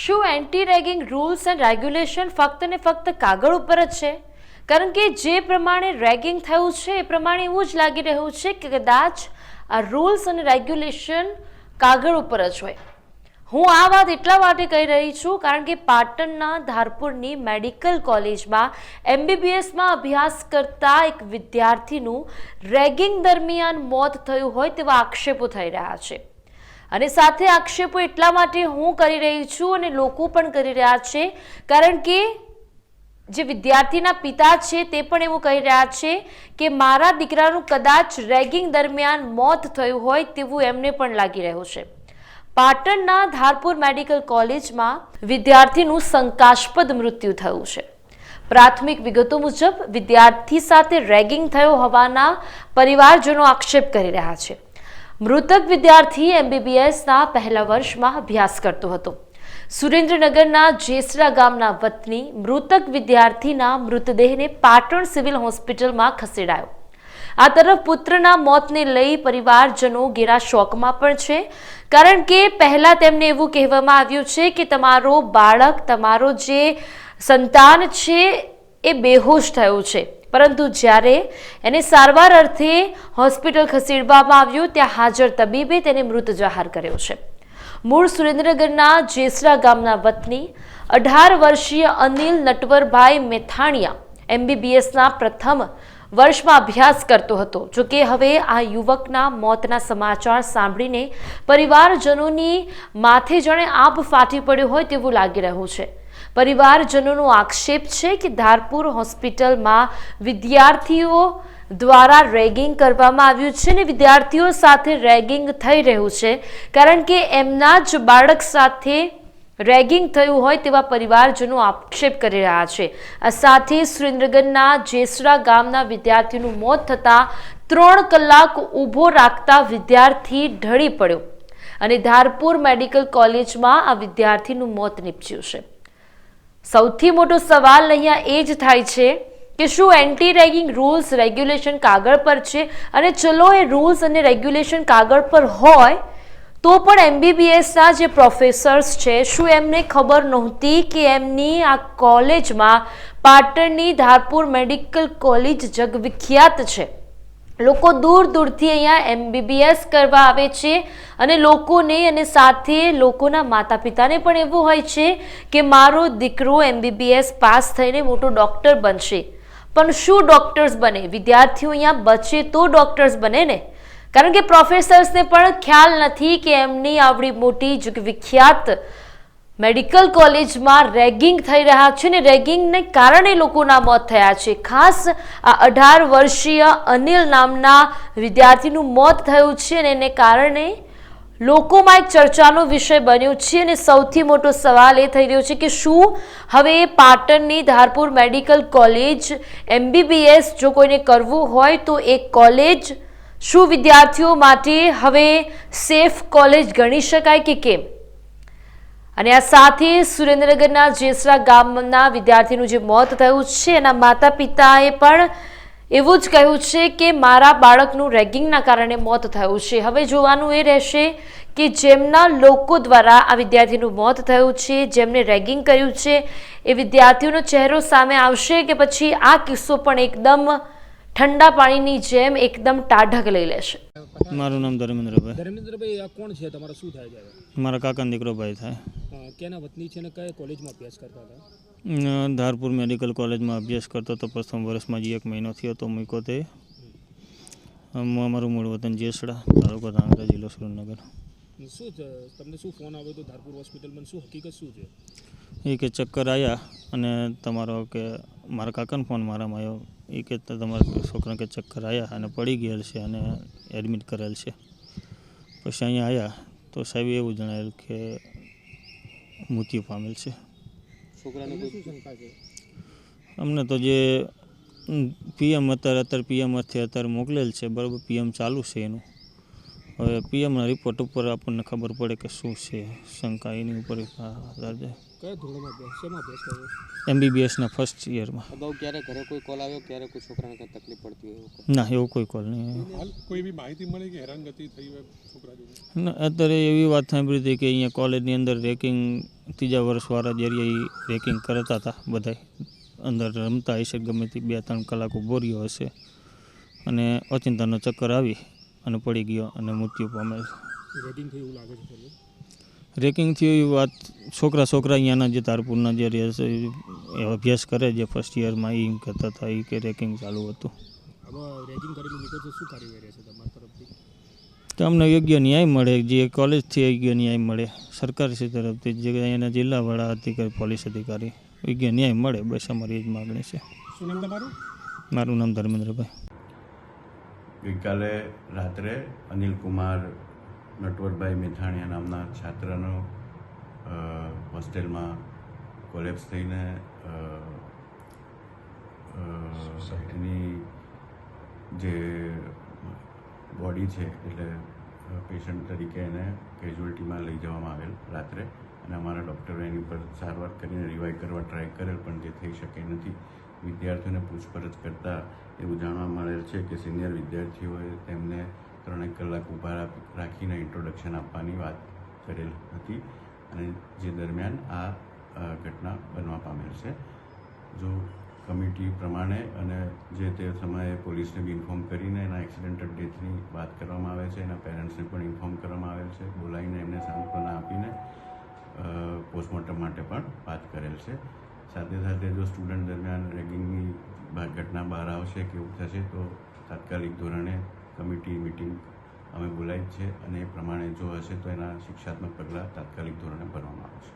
શું anti ragging rules and regulation ફક્ત ને ફક્ત કાગળ ઉપર જ છે? કારણ કે જે પ્રમાણે રેગિંગ થયું છે, એ પ્રમાણે એવું જ લાગી રહ્યું છે કે કદાચ આ રૂલ્સ અને રેગ્યુલેશન કાગળ ઉપર જ હોય. હું આ વાત એટલા માટે કહી રહી છું કારણ કે પાટણના ધારપુરની મેડિકલ કોલેજમાં એમબીબીએસમાં અભ્યાસ કરતા એક વિદ્યાર્થીનું રેગિંગ દરમિયાન મોત થયું હોય તેવા આક્ષેપો થઈ રહ્યા છે. અને સાથે આક્ષેપો એટલા માટે હું કરી રહી છું અને લોકો પણ કરી રહ્યા છે, કારણ કે જે વિદ્યાર્થીના પિતા છે તે પણ એવું કહી રહ્યા છે કે મારા દીકરાનું કદાચ રેગિંગ દરમિયાન મોત થયું હોય તેવું એમને પણ લાગી રહ્યું છે. પાટણના ધારપુર મેડિકલ કોલેજમાં વિદ્યાર્થીનું શંકાસ્પદ મૃત્યુ થયું છે. પ્રાથમિક વિગતો મુજબ વિદ્યાર્થી સાથે રેગિંગ થયો હોવાના પરિવારજનો આક્ષેપ કરી રહ્યા છે. મૃતક વિદ્યાર્થી એમબીબીએસના પહેલા વર્ષમાં અભ્યાસ કરતો હતો. સુરેન્દ્રનગરના જેસરા ગામના વતની મૃતક વિદ્યાર્થીના મૃતદેહને પાટણ સિવિલ હોસ્પિટલમાં ખસેડાયો. આ તરફ પુત્રના મોતને લઈ પરિવારજનો ઘેરા શોકમાં પણ છે, કારણ કે પહેલા તેમને એવું કહેવામાં આવ્યું છે કે તમારો બાળક, તમારો જે સંતાન છે, એ બેહોશ થયું છે. પરંતુ જ્યારે એને સારવાર અર્થે હોસ્પિટલ ખસેડવામાં આવ્યું, ત્યાં હાજર તબીબે તેને મૃત જાહેર કર્યો છે. મૂળ સુરેન્દ્રનગરના જેસરા ગામના વતની અઢાર વર્ષીય અનિલ નટવરભાઈ મેથાણિયા એમબીબીએસના પ્રથમ વર્ષમાં અભ્યાસ કરતો હતો. જોકે હવે આ યુવકના મોતના સમાચાર સાંભળીને પરિવારજનોની માથે જાણે આભ ફાટી પડ્યો હોય તેવું લાગી રહ્યું છે. પરિવારજનોનો આક્ષેપ છે કે ધારપુર હોસ્પિટલમાં વિદ્યાર્થીઓ દ્વારા રેગિંગ કરવામાં આવ્યું છે અને વિદ્યાર્થીઓ સાથે રેગિંગ થઈ રહ્યું છે. કારણ કે એમના જ બાળક સાથે રેગિંગ થયું હોય તેવા પરિવારજનો આક્ષેપ કરી રહ્યા છે. આ સાથે સુરેન્દ્રનગરના જેસરા ગામના વિદ્યાર્થીનું મોત થતાં ત્રણ કલાક ઊભો રાખતા વિદ્યાર્થી ઢળી પડ્યો અને ધારપુર મેડિકલ કોલેજમાં આ વિદ્યાર્થીનું મોત નીપજ્યું છે. સૌથી મોટો સવાલ અહીંયા એ જ થાય છે કે શું એન્ટી રેગિંગ રૂલ્સ રેગ્યુલેશન કાગળ પર છે? અને ચલો એ રૂલ્સ અને રેગ્યુલેશન કાગળ પર હોય, તો પણ એમબીબીએસના જે પ્રોફેસર્સ છે, શું એમને ખબર નહોતી કે એમની આ કોલેજમાં પાટણની ધારપુર મેડિકલ કોલેજ જગવિખ્યાત છે? લોકો દૂર દૂરથી અહીંયા એમબીબીએસ કરવા આવે છે અને લોકોને અને સાથે લોકોના માતા પિતાને પણ એવું હોય છે કે મારો દીકરો એમબીબીએસ પાસ થઈને મોટો ડૉક્ટર બનશે. પણ શું ડૉક્ટર્સ બને? વિદ્યાર્થીઓ અહીંયા બચે તો ડૉક્ટર્સ બને ને? કારણ કે પ્રોફેસર્સને પણ ખ્યાલ નથી કે એમની આવડી મોટી જ વિખ્યાત મેડિકલ કોલેજમાં રેગિંગ થઈ રહ્યા છે ને રેગિંગને કારણે લોકોના મોત થયા છે. ખાસ આ અઢાર વર્ષીય અનિલ નામના વિદ્યાર્થીનું મોત થયું છે અને એને કારણે લોકોમાં એક ચર્ચાનો વિષય બન્યો છે અને સૌથી મોટો સવાલ એ થઈ રહ્યો છે કે શું હવે પાટણની ધારપુર મેડિકલ કોલેજ એમબીબીએસ જો કોઈને કરવું હોય તો એ કોલેજ શું વિદ્યાર્થીઓ માટે હવે સેફ કોલેજ ગણી શકાય કે કેમ? અને આ સાથે સુરેન્દ્રનગરના જેસરા ગામના વિદ્યાર્થીનું જે મોત થયું છે, એના માતા પિતાએ પણ એવું જ કહ્યું છે કે મારા બાળકનું રેગિંગના કારણે મોત થયું છે. હવે જોવાનું એ રહેશે કે જેમના લોકો દ્વારા આ વિદ્યાર્થીનું મોત થયું છે, જેમને રેગિંગ કર્યું છે, એ વિદ્યાર્થીઓનો ચહેરો સામે આવશે કે પછી આ કિસ્સો પણ એકદમ ઠંડા પાણીની જેમ એકદમ ટાઢક લઈ લેશે. મારું નામ ધર્મેન્દ્રભાઈ. ધર્મેન્દ્રભાઈ આ કોણ છે? તમારા શું થાય છે મારા કાકાનો દીકરો ભાઈ થાય. કેના વતની છે ને કયા કોલેજમાં અભ્યાસ કરતા હતા? ધારપુર મેડિકલ કોલેજમાં અભ્યાસ કરતો હતો. પ્રથમ વર્ષમાં જે એક મહિનો થયો તો મૂક્યો તે. અમ અમારું મૂળ વતન જેસડા તાલુકો ધાંગધ્રા જિલ્લો સુરેન્દ્રનગર. શું છે? તમને શું ફોન આવ્યો તો ધારપુર હોસ્પિટલમાં શું હકીકત શું છે? એ કે ચક્કર આવ્યા અને તમારો કે મારા કાકાનો ફોન મારામાં આવ્યો. એ કે તમારા છોકરાને કે ચક્કર આવ્યા અને પડી ગયેલ છે અને એડમિટ કરેલ છે. પછી અહીંયા આવ્યા તો સાહેબ એવું જણાવેલ કે મૃત્યુ પામેલ છે. અમને તો જે પીએમ અત્યારે અત્યારે પીએમ અર્થે અત્યારે મોકલેલ છે બરાબર પીએમ ચાલુ છે એનું. હવે પીએમના રિપોર્ટ ઉપર આપણને ખબર પડે કે શું છે શંકા એની ઉપર આધાર એમબીબીએસના ફર્સ્ટ યરમાં અગાઉ ક્યારે ઘરે કોઈ કોલ આવ્યો? ક્યારે કોઈ છોકરાને કંઈ તકલીફ પડતી હોય ના એવું કોઈ કોલ નહીં કોઈ એવી માહિતી મળી કે હેરાનગતિ થઈ હોય છોકરા ના, અત્યારે એવી વાત સાંભળી હતી કે અહીંયા કોલેજની અંદર રેકિંગ ત્રીજા વર્ષવાળા જે રહ્યા એ રેકિંગ કરતા હતા બધાય. અંદર રમતા હશે ગમે તે બે ત્રણ કલાક ઊભો રહ્યો હશે. અને અચિંતાનો ચક્કર આવી. અને પડી ગયો અને મૃત્યુ પામે રેગિંગ થઈ એવું લાગે છે તમને રેકિંગ થયું એવી વાત છોકરા છોકરા અહીંયાના જે તારપુરના જે રહેશે એ અભ્યાસ કરે જે ફર્સ્ટ યરમાં એ કરતા હતા એ કે રેકિંગ ચાલુ હતું. આમાં રેગિંગ કરેલું નીકળશે શું કાર્યવાહી રહેશે તમારા તરફથી? તો અમને યોગ્ય ન્યાય મળે જે કોલેજથી યોગ્ય ન્યાય મળે સરકારશ્રી તરફથી જે અહીંયાના જિલ્લાવાળા અધિકારી પોલીસ અધિકારી યોગ્ય ન્યાય મળે બસ અમારી એ જ માગણી છે. શું નામ તમારું? મારું નામ ધર્મેન્દ્રભાઈ. ગઈકાલે રાત્રે અનિલ કુમાર નટવરભાઈ મેથાણીયા નામના છાત્રનો હોસ્ટેલમાં કોલેપ્સ થઈને એની જે બોડી છે એટલે પેશન્ટ તરીકે એને કેઝ્યુઅલ્ટીમાં લઈ જવામાં આવેલ રાત્રે. અને અમારા ડૉક્ટરો એની ઉપર સારવાર કરીને રિવાઈવ કરવા ટ્રાય કરેલ પણ જે થઈ શકે નથી. વિદ્યાર્થીઓને પૂછપરછ કરતાં એવું જાણવા મળેલ છે કે સિનિયર વિદ્યાર્થીઓએ તેમને ત્રણેક કલાક ઊભા રાખીને ઇન્ટ્રોડક્શન આપવાની વાત કરેલ હતી અને જે દરમિયાન આ ઘટના બનવા પામેલ છે. જો કમિટી પ્રમાણે અને જે તે સમયે પોલીસને બી ઇન્ફોર્મ કરીને એના એક્સિડેન્ટલ ડેથની વાત કરવામાં આવે છે, એના પેરેન્ટ્સને પણ ઇન્ફોર્મ કરવામાં આવેલ છે, બોલાવીને એમને સાંત્વના આપીને પોસ્ટમોર્ટમ માટે પણ વાત કરેલ છે. સાથે સાથે જો સ્ટુડન્ટ દરમિયાન રેગિંગની ઘટના બહાર આવશે કે એવું થશે, તો તાત્કાલિક ધોરણે કમિટી મિટિંગ અમે બોલાવી છે અને એ પ્રમાણે જો હશે તો એના શિક્ષાત્મક પગલાં તાત્કાલિક ધોરણે ભરવામાં આવશે.